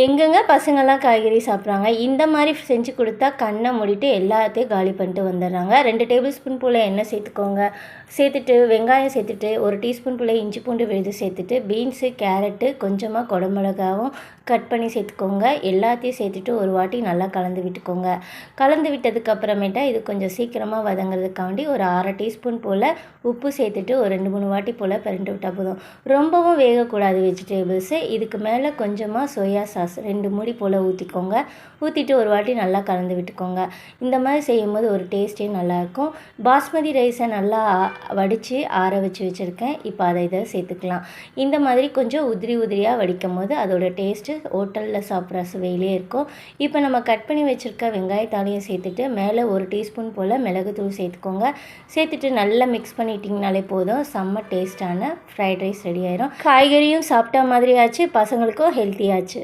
எங்கெங்க பசங்கள்லாம் காய்கறி சாப்பிட்றாங்க இந்த மாதிரி செஞ்சு கொடுத்தா கண்ணை மூடிட்டு எல்லாத்தையும் காலி பண்ணிட்டு வந்துடுறாங்க. ரெண்டு டேபிள் ஸ்பூன் போல் எண்ணெய் சேர்த்துக்கோங்க. சேர்த்துட்டு வெங்காயம் சேர்த்துட்டு ஒரு டீஸ்பூன் போல் இஞ்சி பூண்டு விழுது சேர்த்துட்டு பீன்ஸு கேரட்டு கொஞ்சமாக குடமிளகாவும் கட் பண்ணி சேர்த்துக்கோங்க. எல்லாத்தையும் சேர்த்துட்டு ஒரு வாட்டி நல்லா கலந்து விட்டுக்கோங்க. கலந்து விட்டதுக்கப்புறமேட்டா இது கொஞ்சம் சீக்கிரமாக வதங்குறதுக்காண்டி ஒரு அரை டீஸ்பூன் போல் உப்பு சேர்த்துட்டு ஒரு ரெண்டு மூணு வாட்டி போல் பிரண்டு விட்டால் போதும். ரொம்பவும் வேகக்கூடாது வெஜிடேபிள்ஸு. இதுக்கு மேலே கொஞ்சமாக சோயா சாஸ் ரெண்டு மூடி போல் ஊற்றிக்கோங்க ஊற்றிட்டு ஒரு வாட்டி நல்லா கலந்து விட்டுக்கோங்க. இந்த மாதிரி செய்யும்போது ஒரு டேஸ்ட்டே நல்லாயிருக்கும். பாஸ்மதி ரைஸை நல்லா வடித்து ஆற வச்சு வச்சுருக்கேன். இப்போ அதை இதை சேர்த்துக்கலாம். இந்த மாதிரி கொஞ்சம் உதிரி உதிரியாக வடிக்கும் போது அதோட டேஸ்ட்டு ஹோட்டலில் சாப்பிட்ற சுவையிலே இருக்கும். இப்போ நம்ம கட் பண்ணி வச்சுருக்க வெங்காயத்தாலையும் சேர்த்துட்டு மேலே ஒரு டீஸ்பூன் போல் மிளகுத்தூள் சேர்த்துக்கோங்க. சேர்த்துட்டு நல்லா மிக்ஸ் பண்ணிட்டிங்கனாலே போதும். செம்ம டேஸ்ட்டான ஃப்ரைட் ரைஸ் ரெடி ஆயிரும். காய்கறியும் சாப்பிட்ட மாதிரி ஆச்சு. பசங்களுக்கும் ஹெல்த்தியாச்சு